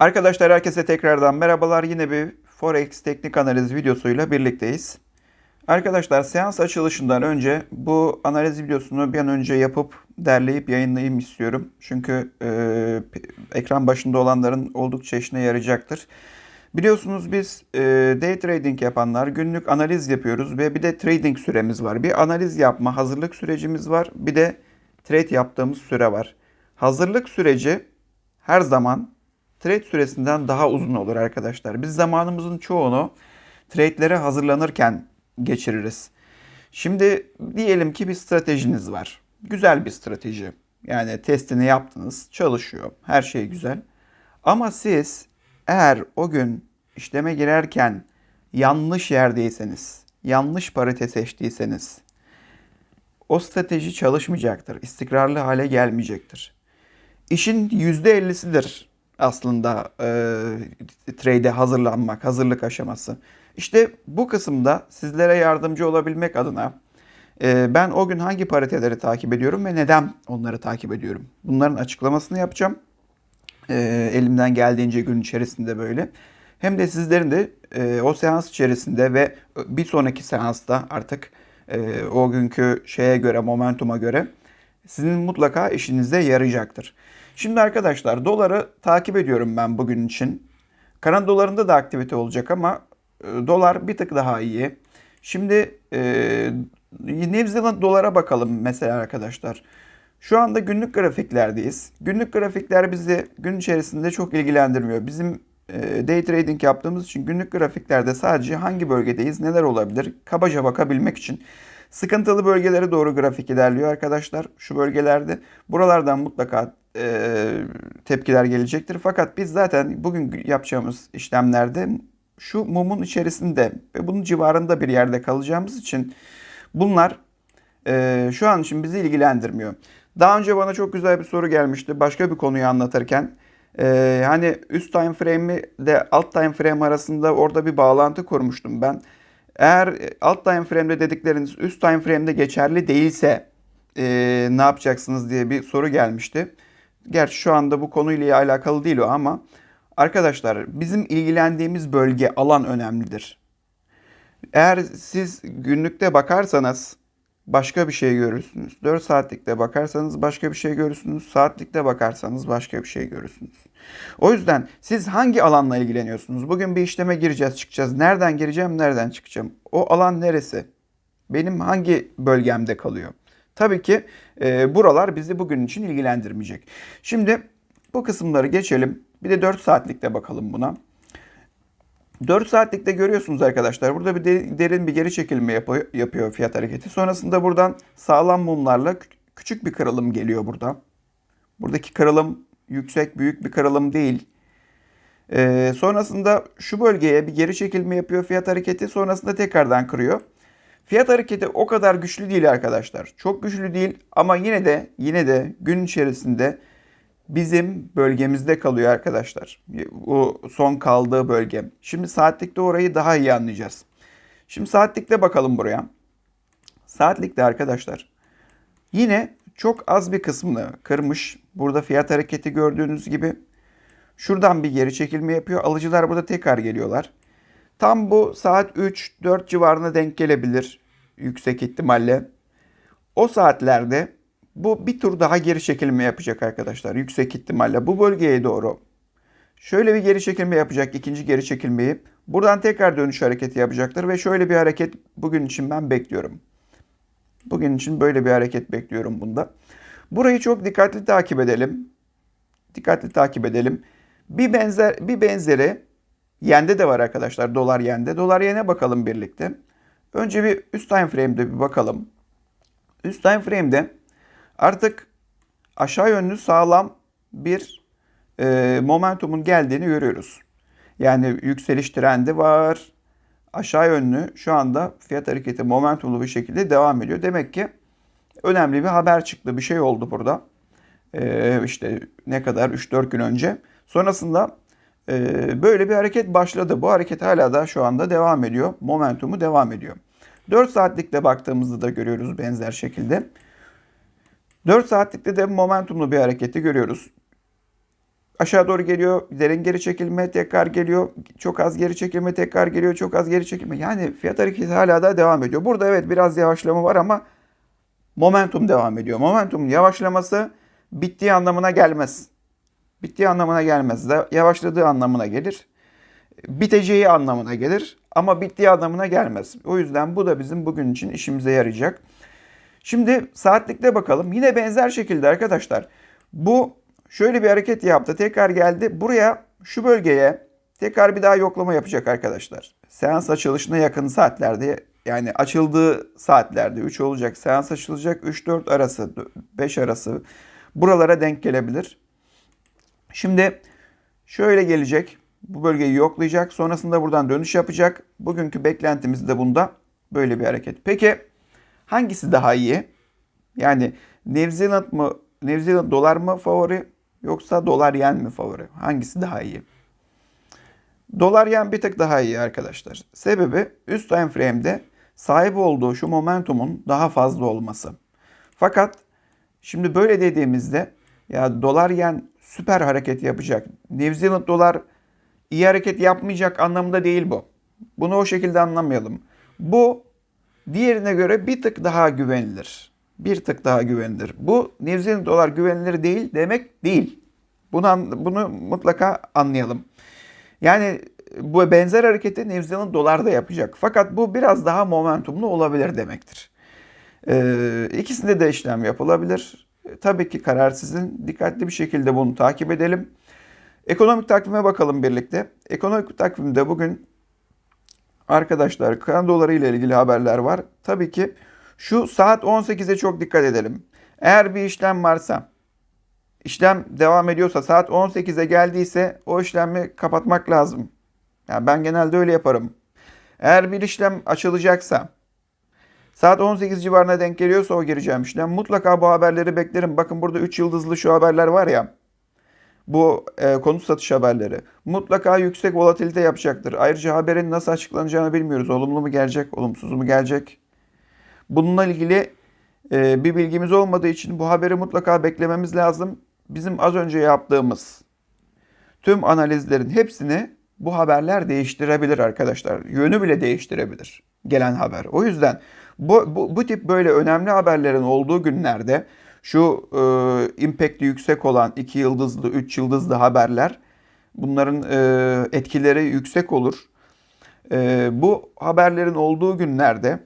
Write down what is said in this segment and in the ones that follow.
Arkadaşlar herkese tekrardan merhabalar. Yine bir Forex teknik analiz videosuyla birlikteyiz. Arkadaşlar seans açılışından önce bu analiz videosunu bir an önce yapıp derleyip yayınlayayım istiyorum. Çünkü e, ekran başında olanların oldukça işine yarayacaktır. Biliyorsunuz biz e, day trading yapanlar günlük analiz yapıyoruz ve bir de trading süremiz var. Bir analiz yapma hazırlık sürecimiz var. Bir de trade yaptığımız süre var. Hazırlık süreci her zaman trade süresinden daha uzun olur arkadaşlar. Biz zamanımızın çoğunu trade'lere hazırlanırken geçiririz. Şimdi diyelim ki bir stratejiniz var. Güzel bir strateji. Yani testini yaptınız, çalışıyor. Her şey güzel. Ama siz eğer o gün işleme girerken yanlış yerdeyseniz, yanlış parite seçtiyseniz o strateji çalışmayacaktır. istikrarlı hale gelmeyecektir. İşin %50'sidir aslında e, trade'e hazırlanmak, hazırlık aşaması. İşte bu kısımda sizlere yardımcı olabilmek adına e, ben o gün hangi pariteleri takip ediyorum ve neden onları takip ediyorum? Bunların açıklamasını yapacağım. E, elimden geldiğince gün içerisinde böyle. Hem de sizlerin de e, o seans içerisinde ve bir sonraki seansta artık e, o günkü şeye göre, momentuma göre sizin mutlaka işinize yarayacaktır. Şimdi arkadaşlar doları takip ediyorum ben bugün için. Kanada dolarında da aktivite olacak ama e, dolar bir tık daha iyi. Şimdi e, New Zealand dolara bakalım mesela arkadaşlar. Şu anda günlük grafiklerdeyiz. Günlük grafikler bizi gün içerisinde çok ilgilendirmiyor. Bizim e, day trading yaptığımız için günlük grafiklerde sadece hangi bölgedeyiz, neler olabilir kabaca bakabilmek için sıkıntılı bölgelere doğru grafik ilerliyor arkadaşlar. Şu bölgelerde buralardan mutlaka e, tepkiler gelecektir. Fakat biz zaten bugün yapacağımız işlemlerde şu mumun içerisinde ve bunun civarında bir yerde kalacağımız için bunlar e, şu an için bizi ilgilendirmiyor. Daha önce bana çok güzel bir soru gelmişti başka bir konuyu anlatırken. E, hani üst time frame ile alt time frame arasında orada bir bağlantı kurmuştum ben. Eğer alt time frame'de dedikleriniz üst time frame'de geçerli değilse e, ne yapacaksınız diye bir soru gelmişti. Gerçi şu anda bu konuyla alakalı değil o ama arkadaşlar bizim ilgilendiğimiz bölge alan önemlidir. Eğer siz günlükte bakarsanız başka bir şey görürsünüz. 4 saatlikte bakarsanız başka bir şey görürsünüz. Saatlikte bakarsanız başka bir şey görürsünüz. O yüzden siz hangi alanla ilgileniyorsunuz? Bugün bir işleme gireceğiz, çıkacağız. Nereden gireceğim, nereden çıkacağım? O alan neresi? Benim hangi bölgemde kalıyor? Tabii ki e, buralar bizi bugün için ilgilendirmeyecek. Şimdi bu kısımları geçelim. Bir de 4 saatlikte bakalım buna. 4 saatlikte görüyorsunuz arkadaşlar. Burada bir derin bir geri çekilme yapıyor, fiyat hareketi. Sonrasında buradan sağlam mumlarla küçük bir kırılım geliyor burada. Buradaki kırılım yüksek, büyük bir kırılım değil. Ee, sonrasında şu bölgeye bir geri çekilme yapıyor fiyat hareketi. Sonrasında tekrardan kırıyor. Fiyat hareketi o kadar güçlü değil arkadaşlar. Çok güçlü değil ama yine de yine de gün içerisinde bizim bölgemizde kalıyor arkadaşlar. Bu son kaldığı bölge. Şimdi saatlikte orayı daha iyi anlayacağız. Şimdi saatlikte bakalım buraya. Saatlikte arkadaşlar yine çok az bir kısmını kırmış. Burada fiyat hareketi gördüğünüz gibi. Şuradan bir geri çekilme yapıyor. Alıcılar burada tekrar geliyorlar. Tam bu saat 3-4 civarına denk gelebilir yüksek ihtimalle. O saatlerde bu bir tur daha geri çekilme yapacak arkadaşlar yüksek ihtimalle bu bölgeye doğru. Şöyle bir geri çekilme yapacak ikinci geri çekilmeyi. Buradan tekrar dönüş hareketi yapacaktır ve şöyle bir hareket bugün için ben bekliyorum. Bugün için böyle bir hareket bekliyorum bunda. Burayı çok dikkatli takip edelim. Dikkatli takip edelim. Bir benzer bir benzeri yende de var arkadaşlar. Dolar yende. Dolar yene bakalım birlikte. Önce bir üst time frame'de bir bakalım. Üst time frame'de artık aşağı yönlü sağlam bir e, momentumun geldiğini görüyoruz. Yani yükseliş trendi var. Aşağı yönlü şu anda fiyat hareketi momentumlu bir şekilde devam ediyor. Demek ki önemli bir haber çıktı. Bir şey oldu burada. Ee, işte ne kadar 3-4 gün önce. Sonrasında e, böyle bir hareket başladı. Bu hareket hala da şu anda devam ediyor. Momentumu devam ediyor. 4 saatlikte baktığımızda da görüyoruz benzer şekilde. 4 saatlikte de momentumlu bir hareketi görüyoruz. aşağı doğru geliyor, derin geri çekilme tekrar geliyor, çok az geri çekilme tekrar geliyor, çok az geri çekilme. Yani fiyat hareketi hala da devam ediyor. Burada evet biraz yavaşlama var ama momentum devam ediyor. Momentum yavaşlaması bittiği anlamına gelmez. Bittiği anlamına gelmez. Yavaşladığı anlamına gelir. Biteceği anlamına gelir ama bittiği anlamına gelmez. O yüzden bu da bizim bugün için işimize yarayacak. Şimdi saatlikte bakalım. Yine benzer şekilde arkadaşlar. Bu şöyle bir hareket yaptı. Tekrar geldi. Buraya şu bölgeye tekrar bir daha yoklama yapacak arkadaşlar. Seans açılışına yakın saatlerde yani açıldığı saatlerde 3 olacak. Seans açılacak 3-4 arası 5 arası buralara denk gelebilir. Şimdi şöyle gelecek. Bu bölgeyi yoklayacak. Sonrasında buradan dönüş yapacak. Bugünkü beklentimiz de bunda böyle bir hareket. Peki hangisi daha iyi? Yani New Zealand mı, New Zealand dolar mı favori yoksa dolar yen mi favori? Hangisi daha iyi? Dolar yen bir tık daha iyi arkadaşlar. Sebebi üst time frame'de sahip olduğu şu momentumun daha fazla olması. Fakat şimdi böyle dediğimizde ya dolar yen süper hareket yapacak. New Zealand dolar iyi hareket yapmayacak anlamında değil bu. Bunu o şekilde anlamayalım. Bu diğerine göre bir tık daha güvenilir. Bir tık daha güvenilir. Bu New Zealand dolar güvenilir değil demek değil. Bunu, bunu mutlaka anlayalım. Yani bu benzer hareketi New Zealand dolar da yapacak. Fakat bu biraz daha momentumlu olabilir demektir. Ee, ikisinde de işlem yapılabilir. Tabii ki karar sizin. Dikkatli bir şekilde bunu takip edelim. Ekonomik takvime bakalım birlikte. Ekonomik takvimde bugün arkadaşlar kan doları ile ilgili haberler var. Tabii ki şu saat 18'e çok dikkat edelim. Eğer bir işlem varsa, işlem devam ediyorsa saat 18'e geldiyse o işlemi kapatmak lazım. Yani ben genelde öyle yaparım. Eğer bir işlem açılacaksa, saat 18 civarına denk geliyorsa o gireceğim işlem. Mutlaka bu haberleri beklerim. Bakın burada 3 yıldızlı şu haberler var ya. Bu e, konut satış haberleri. Mutlaka yüksek volatilite yapacaktır. Ayrıca haberin nasıl açıklanacağını bilmiyoruz. Olumlu mu gelecek, olumsuz mu gelecek? Bununla ilgili e, bir bilgimiz olmadığı için bu haberi mutlaka beklememiz lazım. Bizim az önce yaptığımız tüm analizlerin hepsini bu haberler değiştirebilir arkadaşlar. Yönü bile değiştirebilir gelen haber. O yüzden bu, bu, bu tip böyle önemli haberlerin olduğu günlerde şu e, impact'i yüksek olan 2 yıldızlı, 3 yıldızlı haberler bunların e, etkileri yüksek olur. E, bu haberlerin olduğu günlerde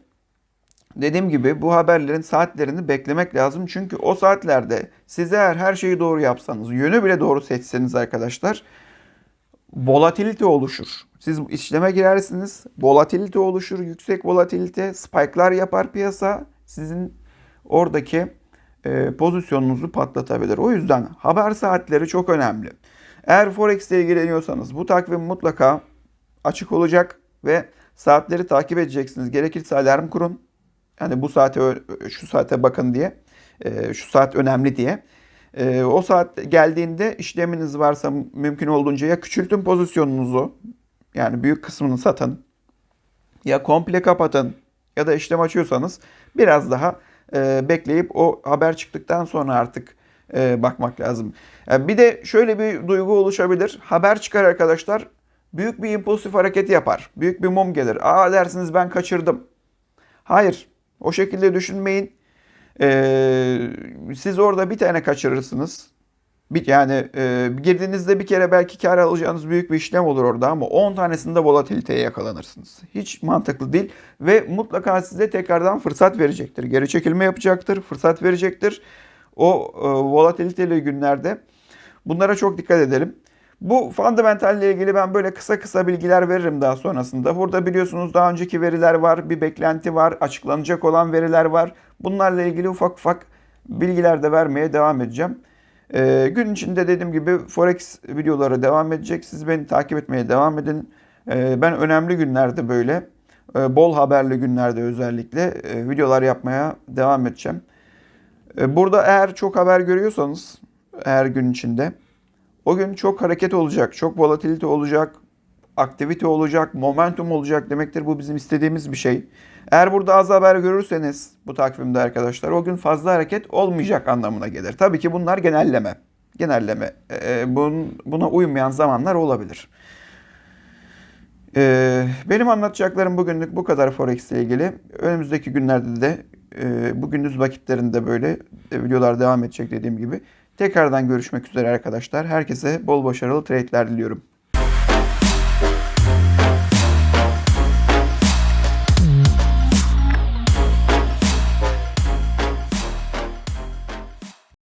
dediğim gibi bu haberlerin saatlerini beklemek lazım. Çünkü o saatlerde siz eğer her şeyi doğru yapsanız, yönü bile doğru seçseniz arkadaşlar volatilite oluşur. Siz işleme girersiniz, volatilite oluşur, yüksek volatilite, spike'lar yapar piyasa. Sizin oradaki e, pozisyonunuzu patlatabilir. O yüzden haber saatleri çok önemli. Eğer Forex ile ilgileniyorsanız bu takvim mutlaka açık olacak ve saatleri takip edeceksiniz. Gerekirse alarm kurun. Yani bu saate şu saate bakın diye. E, şu saat önemli diye. E, o saat geldiğinde işleminiz varsa mümkün olduğunca ya küçültün pozisyonunuzu yani büyük kısmını satın ya komple kapatın ya da işlem açıyorsanız biraz daha e, bekleyip o haber çıktıktan sonra artık e, bakmak lazım. Yani bir de şöyle bir duygu oluşabilir. Haber çıkar arkadaşlar. Büyük bir impulsif hareket yapar. Büyük bir mum gelir. Aa dersiniz ben kaçırdım. Hayır. O şekilde düşünmeyin. Ee, siz orada bir tane kaçırırsınız. Bir, yani e, girdiğinizde bir kere belki kar alacağınız büyük bir işlem olur orada ama 10 tanesinde volatiliteye yakalanırsınız. Hiç mantıklı değil ve mutlaka size tekrardan fırsat verecektir. Geri çekilme yapacaktır, fırsat verecektir. O e, volatiliteli günlerde bunlara çok dikkat edelim. Bu fundamental ile ilgili ben böyle kısa kısa bilgiler veririm daha sonrasında. Burada biliyorsunuz daha önceki veriler var, bir beklenti var, açıklanacak olan veriler var. Bunlarla ilgili ufak ufak bilgiler de vermeye devam edeceğim. Ee, gün içinde dediğim gibi Forex videoları devam edecek. Siz beni takip etmeye devam edin. Ee, ben önemli günlerde böyle, e, bol haberli günlerde özellikle e, videolar yapmaya devam edeceğim. E, burada eğer çok haber görüyorsanız, her gün içinde o gün çok hareket olacak, çok volatilite olacak, aktivite olacak, momentum olacak demektir. Bu bizim istediğimiz bir şey. Eğer burada az haber görürseniz bu takvimde arkadaşlar o gün fazla hareket olmayacak anlamına gelir. Tabii ki bunlar genelleme. Genelleme. E, bun, buna uymayan zamanlar olabilir. E, benim anlatacaklarım bugünlük bu kadar Forex ile ilgili. Önümüzdeki günlerde de e, bu gündüz vakitlerinde böyle e, videolar devam edecek dediğim gibi. Tekrardan görüşmek üzere arkadaşlar. Herkese bol başarılı trade'ler diliyorum.